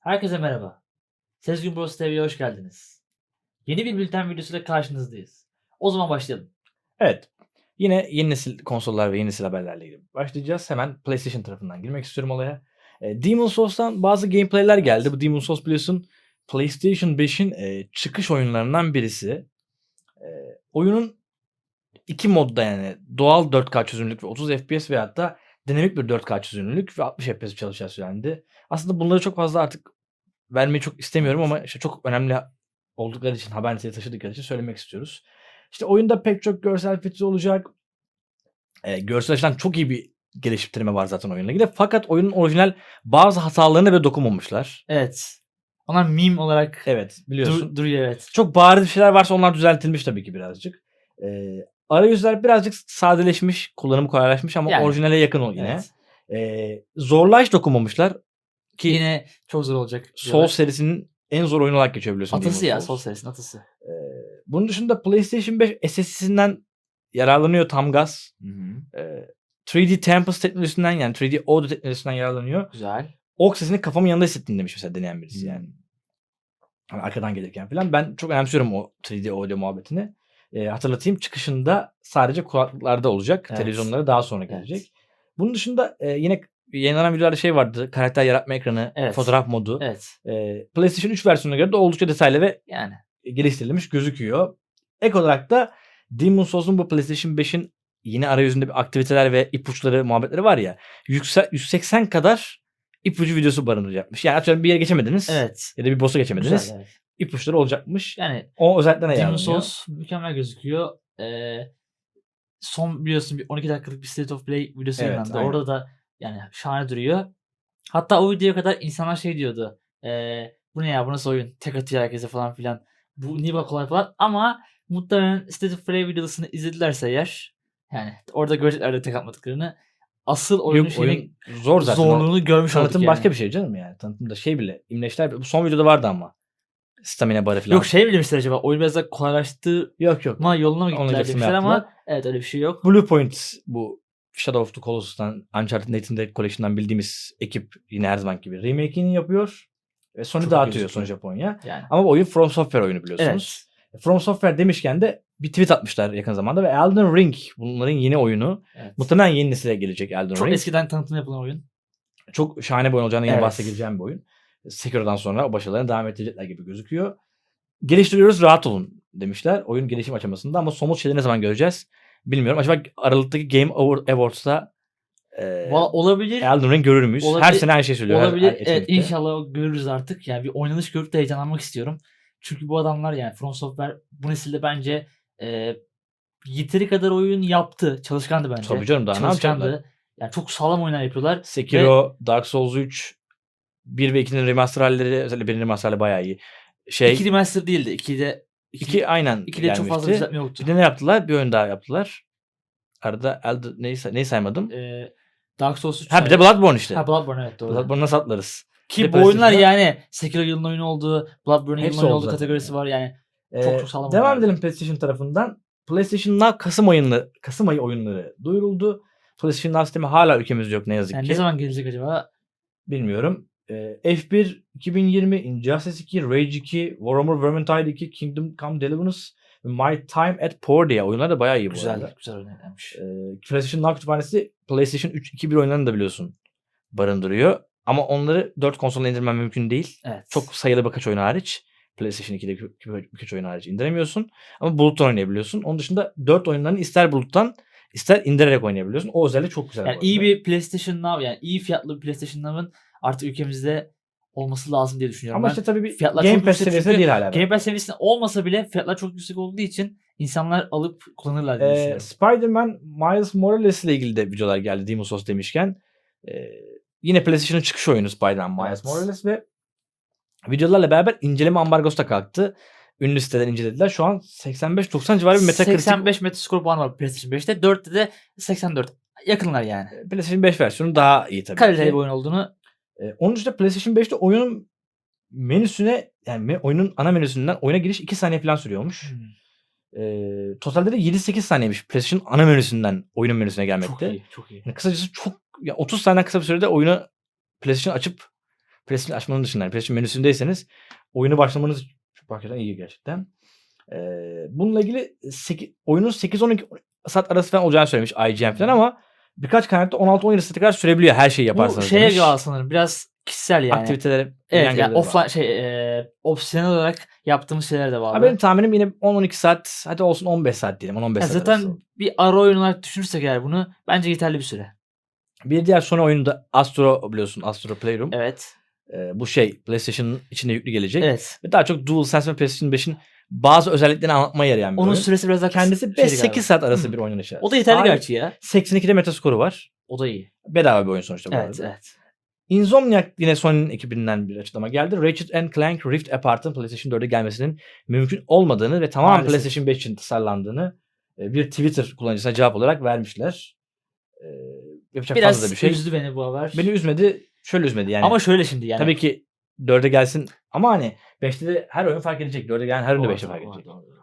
Herkese merhaba. Sezgin Bros TV'ye hoş geldiniz. Yeni bir bülten videosuyla karşınızdayız. O zaman başlayalım. Evet. Yine yeni nesil konsollar ve yeni nesil haberlerle ilgili başlayacağız. Hemen PlayStation tarafından girmek istiyorum olaya. E, Demon Souls'tan bazı gameplay'ler geldi. Bu Demon Souls biliyorsun PlayStation 5'in e, çıkış oyunlarından birisi. E, oyunun iki modda yani doğal 4K çözünürlük ve 30 FPS ve hatta dinamik bir 4K çözünürlük ve 60 FPS çalışan söylendi. Aslında bunları çok fazla artık vermeyi çok istemiyorum ama işte çok önemli oldukları için haber niteliği taşıdıkları için söylemek istiyoruz. İşte oyunda pek çok görsel feature olacak. E, görsel açıdan çok iyi bir geliştirme var zaten oyunla ilgili. Fakat oyunun orijinal bazı hatalarına bile dokunmamışlar. Evet. Onlar meme olarak Evet biliyorsun. dur- duruyor evet. Çok bariz bir şeyler varsa onlar düzeltilmiş tabii ki birazcık. E, arayüzler birazcık sadeleşmiş, kullanımı kolaylaşmış ama Yani. orijinale yakın o yine. Evet. E, zorlaş dokunmamışlar. Ki yine çok zor olacak. Soul diyorlar. serisinin en zor oyunu olarak geçiyor biliyorsun. Atası ya Souls. Soul serisinin atası. E, bunun dışında PlayStation 5 SSD'sinden yararlanıyor tam gaz. e, 3D Tempest teknolojisinden yani 3D Audio teknolojisinden yararlanıyor. Güzel. O sesini kafamın yanında hissettim demiş mesela deneyen birisi yani. Hani arkadan gelirken falan. Ben çok önemsiyorum o 3D audio muhabbetini. E, hatırlatayım çıkışında sadece kulaklıklarda olacak. Evet. Televizyonlara daha sonra Evet. gelecek. Bunun dışında e, yine yayınlanan videolarda şey vardı. Karakter yaratma ekranı, Evet. fotoğraf modu. Evet. E, PlayStation 3 versiyonuna göre de oldukça detaylı ve Yani. geliştirilmiş gözüküyor. Ek olarak da Demon Souls'un bu PlayStation 5'in yine arayüzünde bir aktiviteler ve ipuçları muhabbetleri var ya. Yüksel, 180 kadar ipucu videosu barındıracakmış. Yani atıyorum bir yere geçemediniz Evet. ya da bir boss'a geçemediniz. Güzel. Evet. İpuçları olacakmış. Yani O özellikle Demon. Souls mükemmel gözüküyor. Ee, son biliyorsun bir 12 dakikalık bir State of Play videosu Evet, yayınlandı. Orada da yani şahane duruyor. Hatta o videoya kadar insanlar şey diyordu. Ee, bu ne ya bu nasıl oyun? Tek atıyor herkese falan filan. Bu niye bu kolay falan. Ama muhtemelen State of Play videosunu izledilerse eğer yani orada görecekler de tek atmadıklarını. Asıl oyunun Yok, oyun zor zaten. zorluğunu görmüş olduk Tanıtım yani. başka bir şey canım yani. Tanıtımda şey bile. imleçler bu son videoda vardı ama. Stamina barı falan. Yok şey mi demişler acaba? Oyun biraz daha kolaylaştırma yok yok. yoluna mı gittiler demişler ama evet öyle bir şey yok. Blue Point bu Shadow of the Colossus'tan Uncharted Nathan Drake Collection'dan bildiğimiz ekip yine her zaman gibi remake'ini yapıyor. Ve Sony Çok dağıtıyor son Japonya. Yani. Ama bu oyun From Software oyunu biliyorsunuz. Evet. From Software demişken de bir tweet atmışlar yakın zamanda ve Elden Ring bunların yeni oyunu. evet. Muhtemelen yeni nesile gelecek Elden Çok Ring. eskiden tanıtım yapılan oyun. Çok şahane bir oyun olacağını yine Evet. bahsedeceğim bir oyun. Sekiro'dan sonra o başarılarına devam edecekler gibi gözüküyor. Geliştiriyoruz rahat olun demişler oyun gelişim aşamasında ama somut şeyleri ne zaman göreceğiz bilmiyorum. Acaba Aralık'taki Game Award- Awards'ta e, Valla olabilir. Elden Ring görür müyüz? Her Olabilir- sene aynı şey söylüyor. her- olabilir. her evet etkinlikte. inşallah görürüz artık. Yani bir oynanış görüp de heyecanlanmak istiyorum. Çünkü bu adamlar yani From Software bu nesilde bence e, yeteri kadar oyun yaptı. Çalışkandı bence. Tabii canım daha ne yapacaklar? Çalışkandı. Yani çok sağlam oyunlar yapıyorlar. Sekiro, Dark Souls 3, 1 ve 2'nin remaster halleri özellikle 1'in remaster hali bayağı iyi. Şey, İki remaster değildi. İkide, iki, 2 aynen ikide çok fazla gelmişti. düzeltme yoktu. Bir de ne yaptılar? Bir oyun daha yaptılar. Arada Elden, neyi, neyi saymadım? E, Dark Souls 3 ha bir de Bloodborne işte. Ha Bloodborne evet doğru. Bloodborne nasıl atlarız? Ki bu oyunlar yani Sekiro yılın oyunu oldu. Bloodborne'ın yılın oyunu oldu oldu zaten kategorisi var yani. Ee, Çok çok sağlam Devam edelim PlayStation tarafından. PlayStation Now Kasım ayını Kasım ayı oyunları duyuruldu. PlayStation Now sistemi hala ülkemizde yok ne yazık Yani ki. ne zaman gelecek acaba? Bilmiyorum. Ee, F1 2020, Injustice 2, Rage 2, Warhammer Vermintide 2, Kingdom Come Deliverance ve My Time at Pordia oyunlar da bayağı iyi bu Güzel, arada. güzel oynanmış. Ee, PlayStation Now kütüphanesi PlayStation 3, 2, 1 oyunlarını da biliyorsun barındırıyor. Ama onları 4 konsoluna indirmem mümkün değil. Evet. Çok sayılı birkaç oyun hariç. PlayStation 2'deki birkaç oyun hariç indiremiyorsun. Ama buluttan oynayabiliyorsun. Onun dışında 4 oyunlarını ister buluttan ister indirerek oynayabiliyorsun. O özellik çok güzel. yani iyi bir PlayStation Now yani iyi fiyatlı bir PlayStation Now'ın artık ülkemizde olması lazım diye düşünüyorum. Ama ben. işte tabii bir fiyatlar Game çok Pass seviyesinde değil hala. Game Pass seviyesinde olmasa bile fiyatlar çok yüksek olduğu için insanlar alıp kullanırlar diye Ee, düşünüyorum. Spider-Man Miles Morales ile ilgili de videolar geldi Demon Souls demişken. Ee, yine PlayStation'ın çıkış oyunu Spider-Man Miles Evet. Morales ve videolarla beraber inceleme ambargosu da kalktı. Ünlü siteden incelediler. Şu an 85-90 civarı bir Metacritic 85 Metascore puanı var PlayStation 5'te. 4'te de 84. Yakınlar yani. PlayStation 5 versiyonu daha iyi tabii Kaliteli bir oyun olduğunu Ee, onun dışında PlayStation 5'te oyunun menüsüne yani oyunun ana menüsünden oyuna giriş 2 saniye falan sürüyormuş. Ee, totalde de 7-8 saniyeymiş PlayStation ana menüsünden oyunun menüsüne gelmekte. çok iyi, çok iyi. Yani kısacası çok ya 30 saniyeden kısa bir sürede oyunu PlayStation açıp PlayStation açmanın dışında yani PlayStation menüsündeyseniz oyunu başlamanız çok hakikaten iyi gerçekten. Ee, bununla ilgili 8, oyunun 8-12 saat arası falan olacağını söylemiş IGN falan ama birkaç kaynakta 16-17 saate kadar sürebiliyor her şeyi Bu yaparsanız şeye demiş. bağlı sanırım. Biraz kişisel yani. Aktivitelere Evet yani offline şey e, opsiyonel olarak yaptığımız şeyler de. Ha, benim tahminim yine 10-12 saat hadi olsun 15 saat diyelim 10-15 Ya saat zaten arası. bir ara oyun olarak düşünürsek eğer bunu bence yeterli bir süre. Bir diğer Sony oyunu da Astro biliyorsun Astro Playroom. Evet. Ee, bu şey PlayStation'ın içinde yüklü gelecek. Evet. Ve daha çok DualSense ve PlayStation 5'in bazı özelliklerini anlatmaya yarayan bir Onun oyun. süresi biraz daha Kendisi kısa- şeydi 5-8 galiba. saat arası Hı. bir oynanış. O da yeterli Sahip gerçi ya. 82'de Metaskoru var. O da iyi. Bedava bir oyun sonuçta bu Evet arada. evet. Insomniac yine Sony'nin ekibinden bir açıklama geldi. Ratchet and Clank Rift Apart'ın PlayStation 4'e gelmesinin mümkün olmadığını ve tamamen Maalesef. PlayStation 5 için tasarlandığını e, bir Twitter kullanıcısına cevap olarak vermişler. E, yapacak Biraz fazla da bir şey. üzdü beni bu haber. Beni üzmedi. Şöyle üzmedi yani. Ama şöyle şimdi yani. Tabii ki 4'e gelsin ama hani 5'te de her oyun fark edecek. 4'e gelen her oyun da Doğru, 5'te fark edecek. doğru, doğru.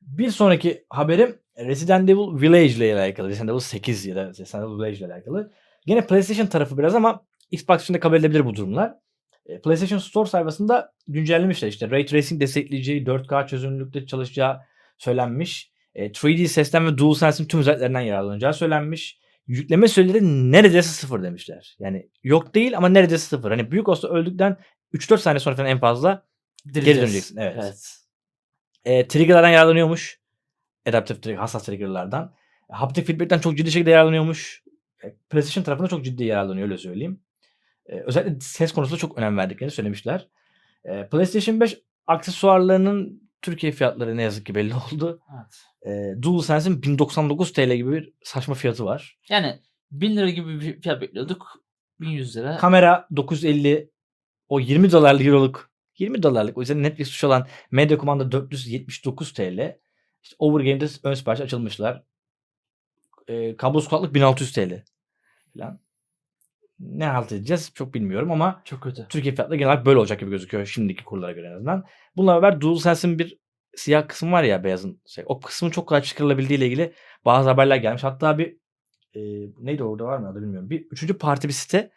Bir sonraki haberim Resident Evil Village ile alakalı. Resident Evil 8 ya da Resident Evil Village ile alakalı. Gene PlayStation tarafı biraz ama Xbox için de kabul edilebilir bu durumlar. E, PlayStation Store sayfasında güncellemişler işte. Ray Tracing destekleyeceği, 4K çözünürlükte çalışacağı söylenmiş. E, 3D sesten ve DualSense'in tüm özelliklerinden yararlanacağı söylenmiş. Yükleme süreleri neredeyse sıfır demişler. Yani yok değil ama neredeyse sıfır. Hani büyük olsa öldükten 3-4 saniye sonra falan en fazla Direceğiz. döneceksin, evet. evet. e, triggerlardan yararlanıyormuş. Adaptive trigger, hassas triggerlardan. Haptic feedback'ten çok ciddi şekilde yararlanıyormuş. E, PlayStation tarafında çok ciddi yararlanıyor öyle söyleyeyim. E, özellikle ses konusunda çok önem verdiklerini söylemişler. E, PlayStation 5 aksesuarlarının Türkiye fiyatları ne yazık ki belli oldu. evet. E, DualSense'in 1099 TL gibi bir saçma fiyatı var. Yani 1000 lira gibi bir fiyat bekliyorduk. 1100 lira. Kamera 950 o 20 dolarlık euroluk 20 dolarlık o yüzden Netflix tuşu olan medya kumanda 479 TL. İşte Overgame'de ön sipariş açılmışlar. E, kablosuz kulaklık 1600 TL falan. Ne halt edeceğiz çok bilmiyorum ama Çok kötü. Türkiye fiyatları genel olarak böyle olacak gibi gözüküyor şimdiki kurlara göre en azından. Bununla beraber DualSense'in bir siyah kısmı var ya beyazın. Şey, o kısmın çok kolay çıkarılabildiği ile ilgili bazı haberler gelmiş. Hatta bir e, neydi orada var mı adı bilmiyorum. Bir üçüncü parti bir site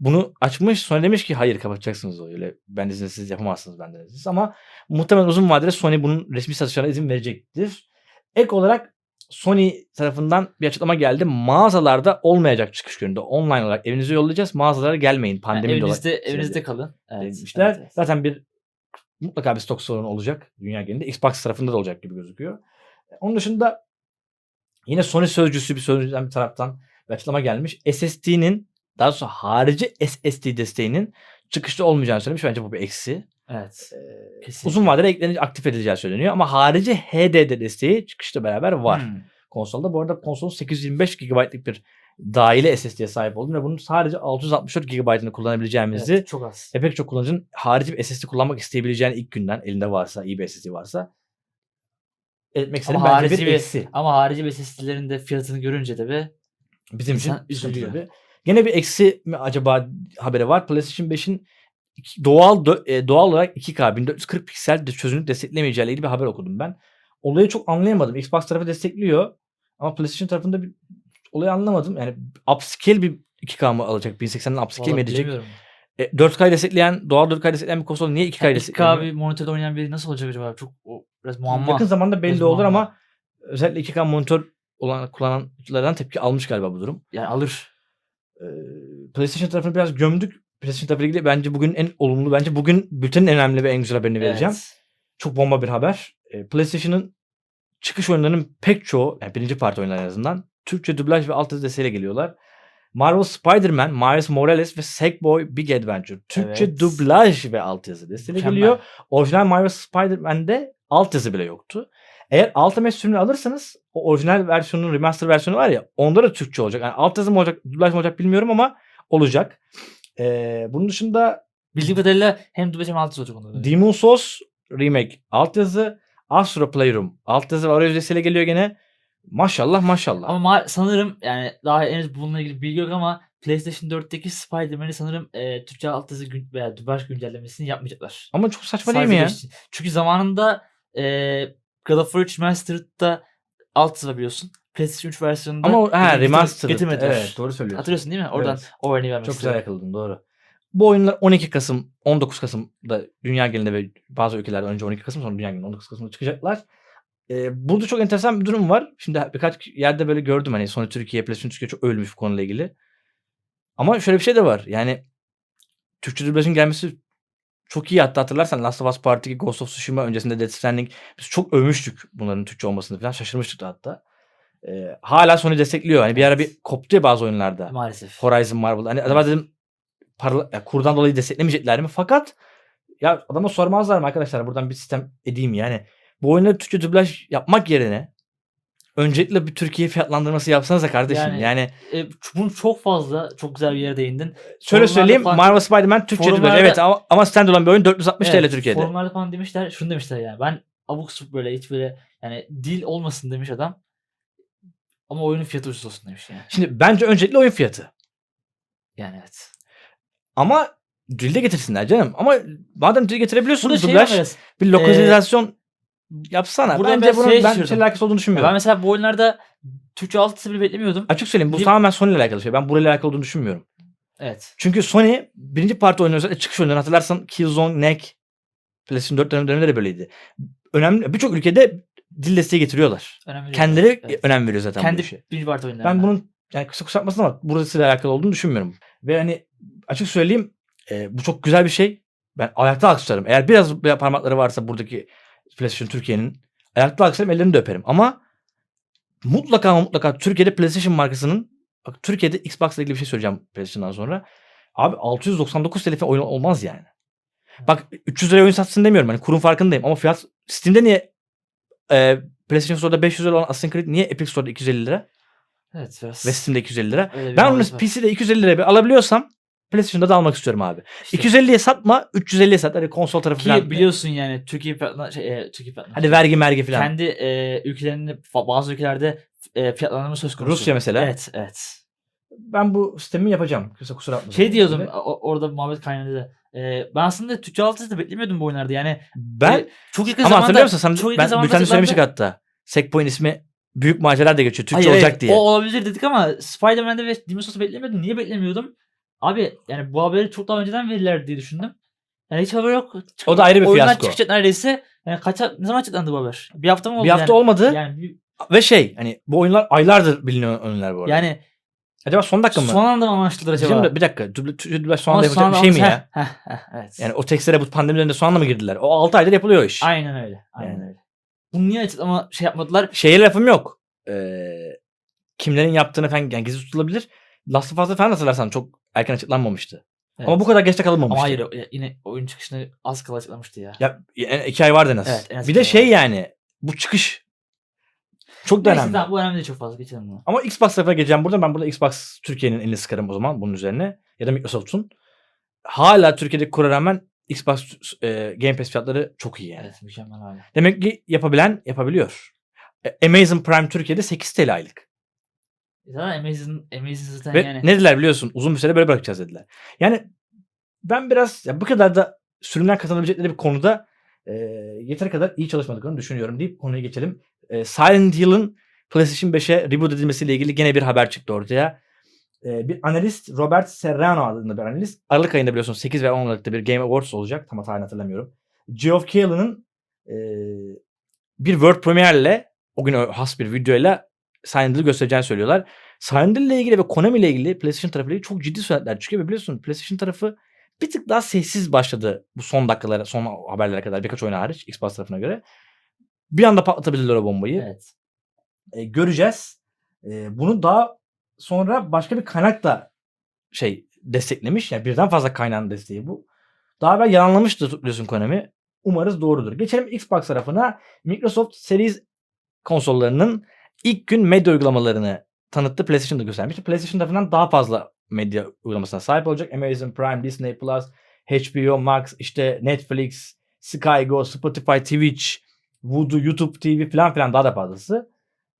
bunu açmış sonra demiş ki hayır kapatacaksınız o öyle ben izinsiz yapamazsınız benden izinsiz ama muhtemelen uzun vadede Sony bunun resmi satışlarına izin verecektir. Ek olarak Sony tarafından bir açıklama geldi. Mağazalarda olmayacak çıkış gününde online olarak evinize yollayacağız. Mağazalara gelmeyin Yani pandemi dolayı. evinizde, evinizde kalın. Evet. demişler. evet, evet. Zaten bir mutlaka bir stok sorunu olacak dünya genelinde. Xbox tarafında da olacak gibi gözüküyor. Onun dışında yine Sony sözcüsü bir sözcüden bir taraftan bir açıklama gelmiş. SSD'nin daha doğrusu harici SSD desteğinin çıkışta olmayacağını söylemiş. Bence bu bir eksi. Evet. Ee, Kesinlikle. uzun vadede eklenecek, aktif edileceği söyleniyor. Ama harici HDD desteği çıkışta beraber var Hmm. konsolda. Bu arada konsolun 825 GB'lık bir dahili SSD'ye sahip olduğunu ve bunun sadece 664 GB'ını kullanabileceğimizi Evet, çok az. ve pek çok kullanıcının harici bir SSD kullanmak isteyebileceğini ilk günden elinde varsa, iyi bir SSD varsa etmek istedim. Ama Bence harici bir bir- eksi. Ama harici bir SSD'lerin de fiyatını görünce de be Bizim için üzülüyor. Gene bir eksi mi acaba haberi var. PlayStation 5'in iki- doğal e, doğal olarak 2K 1440 piksel de çözünürlük desteklemeyeceğiyle ilgili bir haber okudum ben. Olayı çok anlayamadım. Xbox tarafı destekliyor ama PlayStation tarafında bir olayı anlamadım. Yani upscale bir 2K mı alacak? 1080'den upscale mi edecek? E, 4K destekleyen, doğal 4K destekleyen bir konsol niye 2K Yani desteklemiyor? 2K bir monitörde oynayan biri nasıl olacak acaba? Çok o, biraz muamma. Yakın zamanda belli Biraz olur muamma. ama özellikle 2K monitör olan kullananlardan tepki almış galiba bu durum. Yani alır. Ee, PlayStation tarafını biraz gömdük. PlayStation tarafıyla ilgili bence bugün en olumlu, bence bugün en önemli ve en güzel haberini vereceğim. Evet. Çok bomba bir haber. Ee, PlayStation'ın çıkış oyunlarının pek çoğu, yani birinci parti oyunlar en azından, Türkçe dublaj ve altyazı desteğiyle geliyorlar. Marvel Spider-Man, Miles Morales ve Sackboy Big Adventure. Türkçe Evet. dublaj ve altyazı desteğiyle geliyor. Orijinal Marvel Spider-Man'de altyazı bile yoktu. Eğer Ultimate sürümünü alırsanız o orijinal versiyonun remaster versiyonu var ya onda da Türkçe olacak. Yani altyazı mı olacak, dublaj mı olacak bilmiyorum ama olacak. Ee, bunun dışında Bildiğim kadarıyla hem dublaj hem alt olacak onda. Demon Souls Remake altyazı, Astro Playroom altyazı ve arayüz desteğiyle geliyor gene. Maşallah maşallah. Ama ma- sanırım yani daha henüz bununla ilgili bilgi yok ama PlayStation 4'teki Spider-Man'i sanırım e, Türkçe alt yazı gün, veya dublaj güncellemesini yapmayacaklar. Ama çok saçma değil Sadece mi ya? için. Çünkü zamanında e, God of War 3 Remastered'da alt yazı biliyorsun. PlayStation 3 versiyonunda Ama o, ha, remastered. getirmediler. Evet doğru söylüyorsun. Hatırlıyorsun değil mi? Oradan Evet. o örneği vermek Çok güzel istedim. yakaladın doğru. Bu oyunlar 12 Kasım, 19 Kasım'da dünya genelinde ve bazı ülkelerde önce 12 Kasım sonra dünya genelinde 19 Kasım'da çıkacaklar. Ee, burada çok enteresan bir durum var. Şimdi birkaç yerde böyle gördüm hani Sony Türkiye, PlayStation Türkiye çok övülmüş bu konuyla ilgili. Ama şöyle bir şey de var. Yani Türkçe dublajın gelmesi çok iyi. Hatta hatırlarsan Last of Us Part 2, Ghost of Tsushima öncesinde Death Stranding biz çok övmüştük bunların Türkçe olmasını falan. Şaşırmıştık da hatta. Ee, hala Sony destekliyor. Hani bir ara bir koptu ya bazı oyunlarda. Maalesef. Horizon Marvel. Hani acaba dedim para, ya kurdan dolayı desteklemeyecekler mi? Fakat ya adama sormazlar mı arkadaşlar? Buradan bir sistem edeyim yani. Bu oyunları Türkçe dublaj yapmak yerine öncelikle bir Türkiye fiyatlandırması yapsanıza kardeşim. Yani- Yani, E, bunu çok fazla çok güzel bir yere değindin. şöyle söyleyeyim falan- Marvel Spider-Man Türkçe dublaj. Evet ama, ama standalone bir oyun 460 TL Evet, Türkiye'de. Forumlarda falan demişler. Şunu demişler yani. Ben abuk böyle hiç böyle yani dil olmasın demiş adam. Ama oyunun fiyatı ucuz olsun demiş yani. Şimdi bence öncelikle oyun fiyatı. Yani evet. Ama dilde getirsinler canım. Ama madem dil getirebiliyorsun Burada şey dublaj bir lokalizasyon yapsana. burada Bence bunun şey ben düşünüyorum. şeyle alakası olduğunu Ya düşünmüyorum. ben mesela bu oyunlarda Türkçe altyazı bile beklemiyordum. Açık söyleyeyim bu Bir- tamamen Sony ile alakalı bir şey. Ben burayla alakalı olduğunu düşünmüyorum. Evet. Çünkü Sony birinci parti oyunu özellikle çıkış oyunlarını hatırlarsan Killzone, Neck, PlayStation 4 dönem- döneminde de böyleydi. Önemli birçok ülkede dil desteği getiriyorlar. Önemli. Kendileri Evet. önem veriyor zaten bu Kendi işe. bir parti oyunlarına. Ben bunun yani kısa kısaltmasın ama burasıyla alakalı olduğunu düşünmüyorum. Ve hani açık söyleyeyim e, bu çok güzel bir şey. Ben ayakta alkışlarım. Eğer biraz bir parmakları varsa buradaki PlayStation Türkiye'nin ayakta alkışlarım ellerini de öperim. Ama mutlaka ama mutlaka Türkiye'de PlayStation markasının bak Türkiye'de Xbox'la ilgili bir şey söyleyeceğim PlayStation'dan sonra. Abi 699 TL oyun olmaz yani. Bak 300 liraya oyun satsın demiyorum. Hani kurum farkındayım ama fiyat Steam'de niye e, PlayStation Store'da 500 lira olan Assassin's Creed niye Epic Store'da 250 lira Evet biraz. ve Steam'de 250 lira? öyle Ben onu. PC'de 250 liraya bir alabiliyorsam PlayStation'da da almak istiyorum abi. İşte. 250'ye satma, 350'ye sat. Hadi konsol tarafı Ki falan. biliyorsun yani Türkiye fiyatına şey, e, Türkiye fiyatına. Hadi vergi mergi falan. kendi e, ülkelerinde bazı ülkelerde e, fiyatlandırma söz konusu. Rusya mesela. Evet, evet. Ben bu sistemi yapacağım. Kusura, kusura bakma. Şey diyordum o- orada muhabbet kaynadı da. E, ben aslında Türkçe altyazı da beklemiyordum bu oyunlarda. Yani Ben e, çok yakın ama zamanda hatırlıyor musun? Sen, çok yakın ben zamanda bültende söylemiştik hatta. Sekpo'nun ismi Büyük Macera da geçiyor. Türkçe Hayır, olacak evet, diye. O olabilir dedik ama Spider-Man'de ve Demon's Souls'u beklemiyordum. Niye beklemiyordum? Abi yani bu haberi çok daha önceden verirler diye düşündüm. Yani hiç haber yok. Çık- O da ayrı bir Oyunlar fiyasko. çıkacak neredeyse. Yani kaç, ne zaman açıklandı bu haber? Bir hafta mı oldu bir hafta yani? olmadı Yani, bir- ve şey hani bu oyunlar aylardır biliniyor oyunlar bu arada. yani Acaba son dakika mı? son anda mı anlaştılar acaba? Şimdi bir dakika. Dublaj, son anda yapacak son bir şey mi ya? Heh, heh, heh, evet. Yani o tekstlere bu pandemilerinde son anda mı girdiler? O 6 aydır yapılıyor iş. Aynen öyle. Aynen Yani. öyle. Bunu niye açıklama şey yapmadılar? Şeye lafım yok. Ee, kimlerin yaptığını falan yani gizli tutulabilir. Last of Us'ta falan hatırlarsan çok erken açıklanmamıştı. Evet. Ama bu kadar geçte kalınmamıştı. Ama hayır yine oyun çıkışını az kala açıklamıştı ya. Ya iki ay vardı en az. Evet, en az bir de şey vardı. yani bu çıkış çok da Neyse önemli. tamam bu önemli değil çok fazla geçelim bunu. Ama Xbox tarafına geleceğim burada. Ben burada Xbox Türkiye'nin elini sıkarım o zaman bunun üzerine. Ya da Microsoft'un. Hala Türkiye'deki kura rağmen Xbox e, Game Pass fiyatları çok iyi yani. Evet mükemmel abi. Demek ki yapabilen yapabiliyor. E, Amazon Prime Türkiye'de 8 TL aylık. Zaten Amazon, Amazon zaten Ve yani. ne dediler biliyorsun? Uzun bir süre böyle bırakacağız dediler. Yani ben biraz ya bu kadar da sürümden kazanabilecekleri bir konuda e, yeteri kadar iyi çalışmadıklarını düşünüyorum deyip konuya geçelim. E, Silent Hill'ın PlayStation 5'e reboot edilmesiyle ilgili gene bir haber çıktı ortaya. E, bir analist Robert Serrano adında bir analist. Aralık ayında biliyorsun 8 ve 10 Aralık'ta bir Game Awards olacak. Tam tarihini hatırlamıyorum. Geoff Keighley'nin e, bir World Premiere'le o gün has bir videoyla Silent Hill'i göstereceğini söylüyorlar. Silent Hill ile ilgili ve Konami ile ilgili PlayStation tarafıyla çok ciddi söylentiler çıkıyor ve biliyorsun PlayStation tarafı bir tık daha sessiz başladı bu son dakikalara, son haberlere kadar birkaç oyun hariç Xbox tarafına göre. Bir anda patlatabilirler o bombayı. Evet. E, göreceğiz. E, bunu daha sonra başka bir kaynak da şey desteklemiş. Yani birden fazla kaynağın desteği bu. Daha evvel yalanlamıştı biliyorsun Konami. Umarız doğrudur. Geçelim Xbox tarafına. Microsoft Series konsollarının ilk gün medya uygulamalarını tanıttı. PlayStation'da göstermişti. PlayStation tarafından daha fazla medya uygulamasına sahip olacak. Amazon Prime, Disney Plus, HBO Max, işte Netflix, Sky Go, Spotify, Twitch, Voodoo, YouTube TV falan filan daha da fazlası.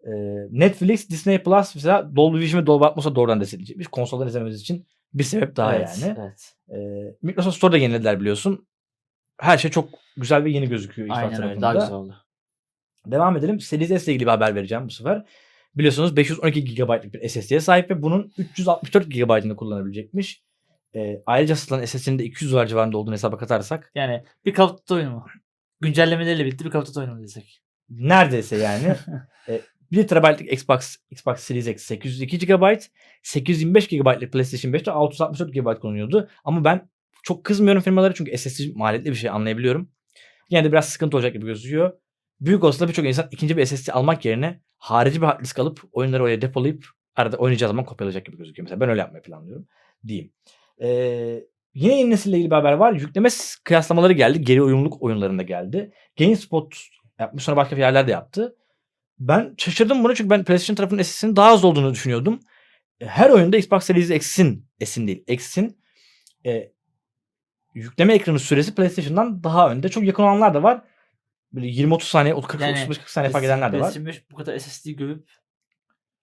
Ee, Netflix, Disney Plus mesela Dolby Vision ve Dolby Atmos'a doğrudan destekleyecekmiş. Konsoldan izlememiz için bir sebep daha evet, yani. Evet. Ee, Microsoft Store'da yenilediler biliyorsun. Her şey çok güzel ve yeni gözüküyor Aynen öyle. Daha güzel oldu. Devam edelim. Series S ile ilgili bir haber vereceğim bu sefer. biliyorsunuz 512 GB'lık bir SSD'ye sahip ve bunun 364 GB'ını kullanabilecekmiş. Ee, ayrıca satılan SSD'nin de 200 dolar civarında olduğunu hesaba katarsak Yani bir Duty oyunu mu? Güncellemeleriyle birlikte bir oyunu mu desek? neredeyse yani e, 1 TB'lık Xbox Xbox Series X 802 GB, 825 GB'lık PlayStation 5'te 664 GB kullanıyordu. Ama ben çok kızmıyorum firmalara çünkü SSD maliyetli bir şey anlayabiliyorum. Yine de biraz sıkıntı olacak gibi gözüküyor. Büyük olasılıkla birçok insan ikinci bir SSD almak yerine harici bir hard disk alıp oyunları oraya depolayıp arada oynayacağı zaman kopyalayacak gibi gözüküyor. Mesela ben öyle yapmayı planlıyorum diyeyim. Ee, yine yeni nesille ilgili bir haber var. Yükleme kıyaslamaları geldi. Geri uyumluluk oyunlarında geldi. GameSpot yapmış sonra başka yerler de yaptı. Ben şaşırdım buna çünkü ben PlayStation tarafının SSD'nin daha az olduğunu düşünüyordum. E, Her oyunda Xbox Series X'in, S'in değil, X'in e, yükleme ekranı süresi PlayStation'dan daha önde. Çok yakın olanlar da var. Böyle 20-30 saniye, 40 Yani 35 40 saniye fark edenler de var. PlayStation 5 bu kadar SSD gömüp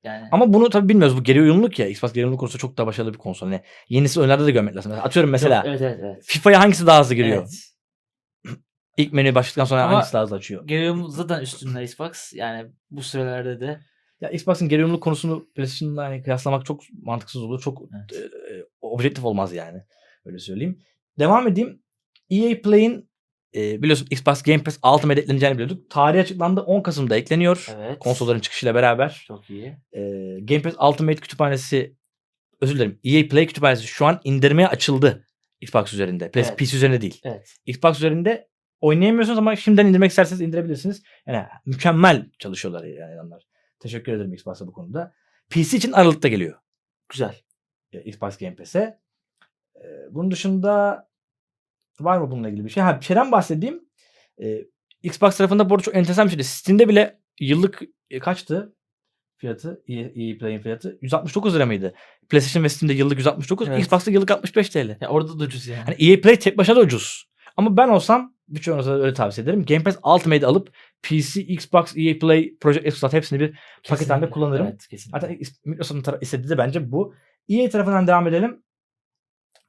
yani Ama bunu tabii bilmiyoruz. Bu geri uyumluluk ya. Xbox geri uyumluluk konusunda çok daha başarılı bir konsol. Yani yenisi oyunlarda da görmek lazım. Atıyorum mesela Yok, evet evet evet. FIFA'ya hangisi daha hızlı giriyor? Evet. İlk menüye başladıktan sonra Ama- hangisi daha hızlı açıyor? Geliyorum zaten üstünde Xbox. Yani bu sürelerde de Ya Xbox'ın geri uyumluluk konusunu PlayStation'la hani kıyaslamak çok mantıksız olur. Çok Evet. e, objektif olmaz yani. Öyle söyleyeyim. Devam edeyim. EA Play'in e, biliyorsun Xbox Game Pass Ultimate ekleneceğini biliyorduk. Tarihi açıklandı. 10 Kasım'da ekleniyor. evet. Konsolların çıkışıyla beraber. çok iyi. E, Game Pass Ultimate kütüphanesi özür dilerim. EA Play kütüphanesi şu an indirmeye açıldı. Xbox üzerinde. PS, Evet. PC üzerinde değil. Evet. Xbox üzerinde oynayamıyorsunuz ama şimdiden indirmek isterseniz indirebilirsiniz. Yani mükemmel çalışıyorlar yani adamlar. Teşekkür ederim Xbox'a bu konuda. PC için Aralık'ta geliyor. Güzel. e, Xbox Game Pass'e. E, bunun dışında var mı bununla ilgili bir şey? Ha bir şeyden bahsedeyim. E, Xbox tarafında bu arada çok enteresan bir şeydi. Steam'de bile yıllık e, kaçtı fiyatı? EA, EA Play'in fiyatı. 169 lira mıydı? PlayStation ve Steam'de yıllık 169. Evet. Xbox'ta yıllık 65 TL. Ya orada da ucuz yani. Hani EA Play tek başına da ucuz. Ama ben olsam birçoğunuza da öyle tavsiye ederim. Game Pass Ultimate alıp PC, Xbox, EA Play, Project X hepsini bir paket halinde kullanırım. Evet kesinlikle. Hatta Microsoft'un istediği de bence bu. EA tarafından devam edelim.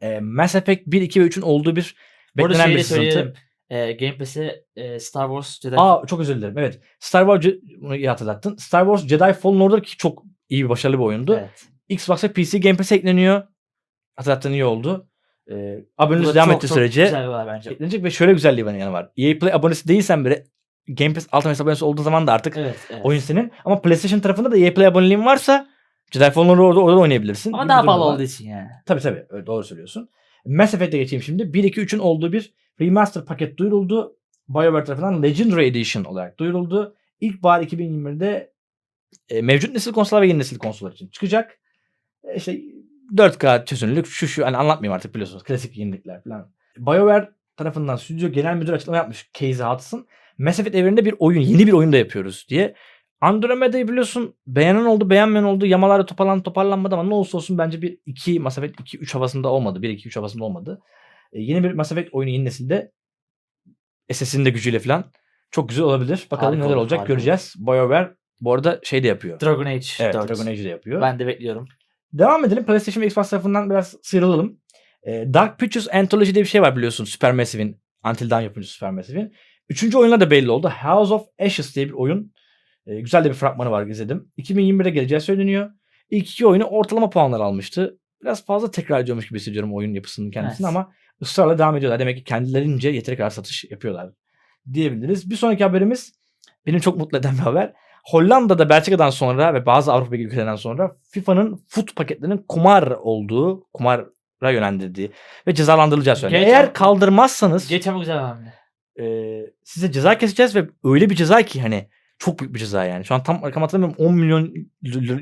E, Mass Effect 1, 2 ve 3'ün olduğu bir Beklenen şeyi bir de sızıntı. söyleyelim. Ee, Game Pass'e e, Star Wars Jedi Aa çok özür dilerim. Evet. Star Wars Ce- bunu iyi hatırlattın. Star Wars Jedi Fallen Order ki çok iyi bir başarılı bir oyundu. Evet. Xbox ve PC Game Pass'e ekleniyor. Hatırlattığın iyi oldu. E, Bu aboneniz devam çok- ettiği çok sürece Güzel bir haber bence. eklenecek ve şöyle güzelliği var yanı var. EA Play abonesi değilsen bile Game Pass Ultimate abonesi olduğu zaman da artık Evet, evet. oyun senin. Ama PlayStation tarafında da EA Play aboneliğin varsa Jedi Fallen Order'ı orada, orada oynayabilirsin. Ama gibi daha bir durum pahalı var. olduğu için yani. Tabii tabii. Evet, doğru söylüyorsun. Mass Effect'e geçeyim şimdi. 1, 2, 3'ün olduğu bir remaster paket duyuruldu. BioWare tarafından Legendary Edition olarak duyuruldu. İlkbahar 2021'de e, mevcut nesil konsollar ve yeni nesil konsollar için çıkacak. E, işte 4K çözünürlük şu şu hani anlatmayayım artık biliyorsunuz. Klasik yenilikler falan. BioWare tarafından stüdyo genel müdür açıklama yapmış Casey Hudson. Mass Effect evreninde bir oyun, yeni bir oyun da yapıyoruz diye. Andromeda'yı biliyorsun beğenen oldu beğenmeyen oldu. Yamalarda toparlan toparlanmadı ama ne olursa olsun bence bir 2 Mass Effect 2 3 havasında olmadı. 1 2 3 havasında olmadı. E, yeni bir Mass Effect oyunu yeni nesilde SS'in de gücüyle falan çok güzel olabilir. Bakalım Harika neler olur, olacak harika göreceğiz. BioWare bu arada şey de yapıyor. Dragon Age evet 4. Dragon Age de yapıyor. Ben de bekliyorum. Devam edelim. PlayStation ve Xbox tarafından biraz sıyrılalım. E, Dark Pictures Anthology diye bir şey var biliyorsun. Supermassive'in, Until Dawn yapımcısı Supermassive'in. Üçüncü oyunlar da belli oldu. House of Ashes diye bir oyun. E, güzel de bir fragmanı var izledim. 2021'de geleceği söyleniyor. İlk iki oyunu ortalama puanlar almıştı. Biraz fazla tekrar ediyormuş gibi hissediyorum oyun yapısının kendisini Evet. ama ısrarla devam ediyorlar. Demek ki kendilerince yeteri kadar satış yapıyorlar diyebiliriz. Bir sonraki haberimiz benim çok mutlu eden bir haber. Hollanda'da Belçika'dan sonra ve bazı Avrupa Birliği ülkelerinden sonra FIFA'nın fut paketlerinin kumar olduğu, kumara yönlendirdiği ve cezalandırılacağı söyleniyor. Eğer kaldırmazsanız Geç ama güzel hamle. e, size ceza keseceğiz ve öyle bir ceza ki hani çok büyük bir ceza yani. Şu an tam rakam hatırlamıyorum 10 milyon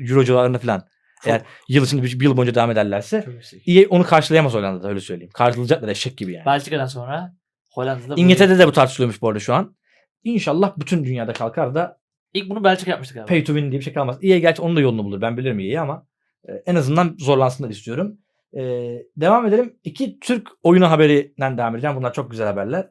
euro civarında falan. Çok- Eğer yıl içinde bir, bir yıl boyunca devam ederlerse. EA onu karşılayamaz Hollanda'da öyle söyleyeyim. Karşılayacaklar eşek gibi yani. Belçika'dan sonra Hollanda'da İngiltere'de de bu tartışılıyormuş bu arada şu an. İnşallah bütün dünyada kalkar da İlk bunu Belçika yapmıştı galiba. pay to win diye bir şey kalmaz. EA gerçi onun da yolunu bulur. Ben bilirim EA'yi ama e, en azından zorlansınlar istiyorum. E, devam edelim. İki Türk oyunu haberinden devam edeceğim. Bunlar çok güzel haberler.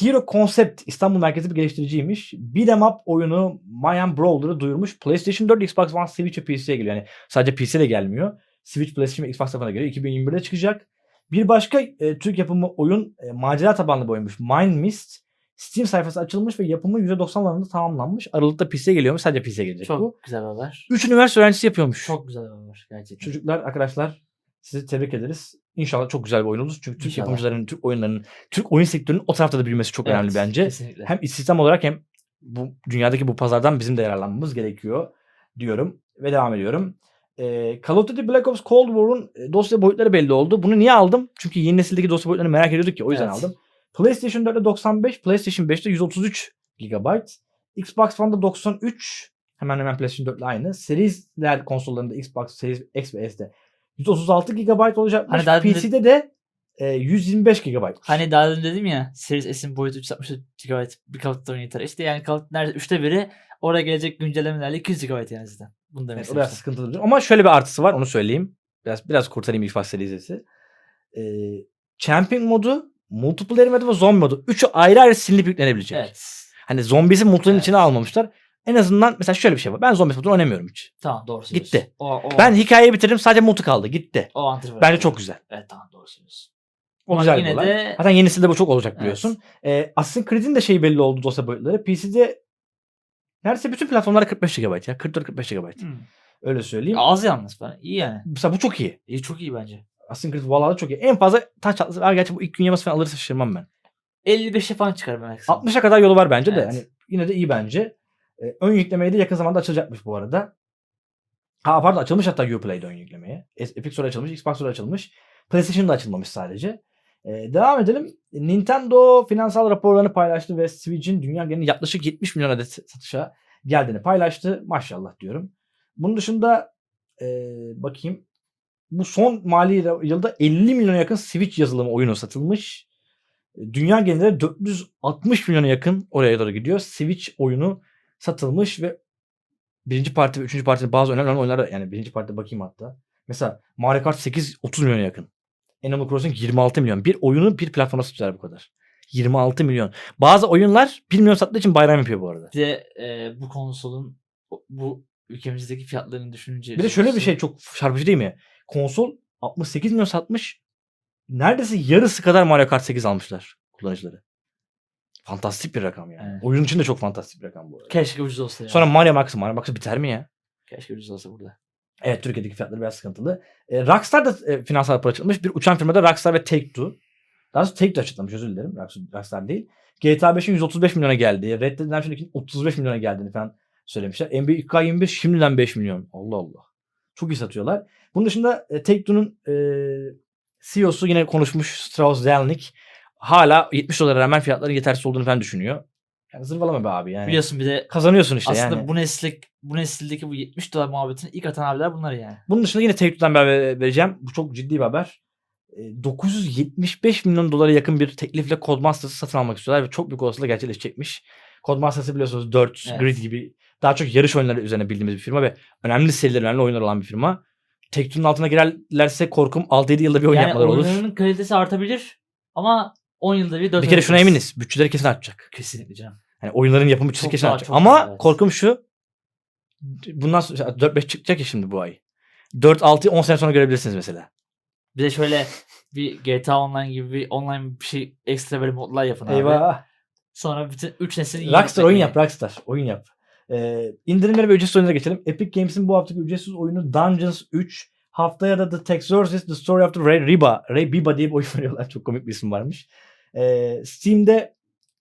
Hero Concept İstanbul merkezi bir geliştiriciymiş. Beat'em up oyunu Mayan Brawler'ı duyurmuş. PlayStation 4, Xbox One, Switch ve PC'ye geliyor. Yani sadece PC'de gelmiyor. Switch, PlayStation ve Xbox tarafına geliyor. 2021'de çıkacak. Bir başka e, Türk yapımı oyun e, macera tabanlı bir oyunmuş. Mind Mist. Steam sayfası açılmış ve yapımı %90'larında tamamlanmış. Aralıkta PC'ye geliyormuş. Sadece PC'ye gelecek Çok bu. güzel haber. 3 üniversite öğrencisi yapıyormuş. Çok güzel haber gerçekten. Çocuklar, arkadaşlar sizi tebrik ederiz. İnşallah çok güzel bir oyun olur. Çünkü Türk İnşallah. yapımcıların, Türk oyunlarının, Türk oyun sektörünün o tarafta da büyümesi çok önemli Evet, bence. Kesinlikle. Hem istihdam olarak hem bu dünyadaki bu pazardan bizim de yararlanmamız gerekiyor diyorum ve devam ediyorum. Ee, Call of Duty Black Ops Cold War'un e, dosya boyutları belli oldu. Bunu niye aldım? Çünkü yeni nesildeki dosya boyutlarını merak ediyorduk ya o yüzden Evet. aldım. PlayStation 4'te 95, PlayStation 5'te 133 GB, Xbox One'da 93, hemen hemen PlayStation 4 ile aynı. Seriesler konsollarında Xbox Series X ve S'de 136 GB olacakmış. Hani daha PC'de de e, 125 GB. Hani daha önce dedim ya Series S'in boyutu 360 GB bir oyunu yeter. İşte yani Duty neredeyse üçte biri oraya gelecek güncellemelerle 200 GB yani zaten. Bunu demek Evet, o biraz sıkıntılı. Ama şöyle bir artısı var onu söyleyeyim. Biraz biraz kurtarayım Xbox serisi. Ee, Champion modu, multiplayer modu ve zombi modu. Üçü ayrı ayrı silinip yüklenebilecek. Evet. Hani zombisi multiplayer'in Evet. içine almamışlar. En azından mesela şöyle bir şey var. Ben zombi modunu oynamıyorum hiç. Tamam doğru söylüyorsun. Gitti. O, o, Ben hikayeyi bitirdim sadece multi kaldı. Gitti. o var. Bence çok güzel. Evet tamam doğru söylüyorsun. O Ama güzel bir yine olay. de- Zaten yeni nesilde bu çok olacak Evet. biliyorsun. Ee, Assassin's Creed'in de şeyi belli oldu dosya boyutları. PC'de neredeyse bütün platformlara 45 GB ya. 44-45 GB. Hmm. Öyle söyleyeyim. Az yalnız falan. İyi yani. Mesela bu çok iyi. İyi çok iyi bence. Assassin's Creed Valhalla çok iyi. En fazla taş atlısı. Abi gerçi bu ilk gün yaması falan alırsa şaşırmam ben. 55'e falan çıkar ben maksimum. 60'a kadar yolu var bence de. Evet. Hani yine de iyi bence. Ee, ön yüklemeye de yakın zamanda açılacakmış bu arada. Ha pardon açılmış hatta Uplay'de ön yüklemeye. Epic Store açılmış, Xbox Store açılmış. PlayStation'da açılmamış sadece. Ee, devam edelim. Nintendo finansal raporlarını paylaştı ve Switch'in dünya genelinde yaklaşık 70 milyon adet satışa geldiğini paylaştı. Maşallah diyorum. Bunun dışında e, bakayım. Bu son mali yılda 50 milyona yakın Switch yazılımı oyunu satılmış. Dünya genelinde 460 milyona yakın oraya doğru gidiyor. Switch oyunu satılmış ve birinci parti ve üçüncü partinin bazı önemli oyunlar yani birinci partide bakayım hatta. Mesela Mario Kart 8 30 milyona yakın. Animal Crossing 26 milyon. Bir oyunu bir platforma satıyorlar bu kadar. 26 milyon. Bazı oyunlar 1 milyon sattığı için bayram yapıyor bu arada. Bir de e, bu konsolun bu ülkemizdeki fiyatlarını düşününce Bir de şöyle bir şey çok çarpıcı değil mi? Konsol 68 milyon satmış. Neredeyse yarısı kadar Mario Kart 8 almışlar kullanıcıları. Fantastik bir rakam yani. Evet. Oyun için de çok fantastik bir rakam bu arada. Keşke ucuz olsa ya. Sonra Mario Max, Mario Max'ı biter mi ya? Keşke ucuz olsa burada. Evet Türkiye'deki fiyatları biraz sıkıntılı. E, Rockstar da e, finansal rapor açıklamış. Bir uçan firmada Rockstar ve Take-Two. Daha doğrusu Take-Two açıklamış özür dilerim. Rockstar- Rockstar değil. GTA 5'in 135 milyona geldiği, Red Dead Redemption 2'nin 35 milyona geldiğini falan söylemişler. NBA 2K21 şimdiden 5 milyon. Allah Allah. Çok iyi satıyorlar. Bunun dışında e, Take-Two'nun e, CEO'su yine konuşmuş Strauss Zelnick. Hala 70 dolara rağmen fiyatların yetersiz olduğunu falan düşünüyor. Yani zırvalama be abi yani. Biliyorsun bir de Kazanıyorsun işte aslında yani. bu neslik bu nesildeki bu 70 dolar muhabbetini ilk atan abiler bunlar yani. Bunun dışında yine Take-Two'dan bir haber vereceğim. Bu çok ciddi bir haber. E, 975 milyon dolara yakın bir teklifle Codemasters'ı satın almak istiyorlar ve çok büyük olasılıkla gerçekleşecekmiş. Codemasters'ı biliyorsunuz 4, Evet. Grid gibi daha çok yarış oyunları üzerine bildiğimiz bir firma ve önemli seriler, önemli oyunlar olan bir firma. Take-Two'nun altına girerlerse korkum 6-7 yılda bir oyun yani yapmaları olur. oyunlarının kalitesi artabilir ama 10 yılda bir 4 Bir kere şuna eminiz. Bütçeleri kesin artacak. Kesinlikle canım. Yani oyunların yapım bütçesi Çok kesin daha, artacak. çok Ama daha, evet. korkum şu. Bundan sonra 4-5 çıkacak ya şimdi bu ay. 4-6-10 sene sonra görebilirsiniz mesela. Bir de şöyle bir GTA Online gibi bir online bir şey ekstra böyle modlar yapın abi. Eyvah. Sonra bütün 3 neslin iyi Rockstar yapmayı- oyun yap Rockstar. Oyun yap. Ee, indirimleri ve ücretsiz oyunlara geçelim. Epic Games'in bu haftaki ücretsiz oyunu Dungeons 3. Haftaya da The Texorcist The Story of the Ray Riba. Ray Biba diye bir oyun veriyorlar. Çok komik bir isim varmış. Ee, Steam'de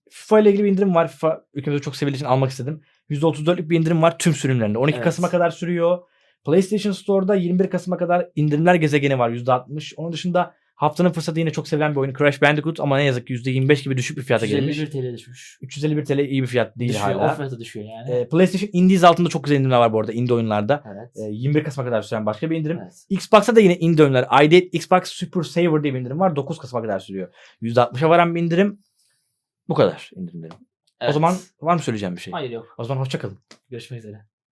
FIFA ile ilgili bir indirim var. FIFA ülkemizde çok sevildiği için almak istedim. %34'lük bir indirim var tüm sürümlerinde. 12 Evet. Kasım'a kadar sürüyor. PlayStation Store'da 21 Kasım'a kadar indirimler gezegeni var %60. Onun dışında haftanın fırsatı yine çok sevilen bir oyun Crash Bandicoot ama ne yazık ki %25 gibi düşük bir fiyata gelmiş. 151 TL düşmüş. 351 TL iyi bir fiyat değil düşüyor. hala. O fiyata düşüyor yani. Ee, PlayStation Indies altında çok güzel indirimler var bu arada indie oyunlarda. evet. Ee, 21 Kasım'a kadar süren başka bir indirim. evet. Xbox'ta da yine indie oyunlar. ID Xbox Super Saver diye bir indirim var. 9 Kasım'a kadar sürüyor. %60'a varan bir indirim. Bu kadar indirimlerim. O Evet. zaman var mı söyleyeceğim bir şey? Hayır yok. O zaman hoşçakalın. Görüşmek üzere.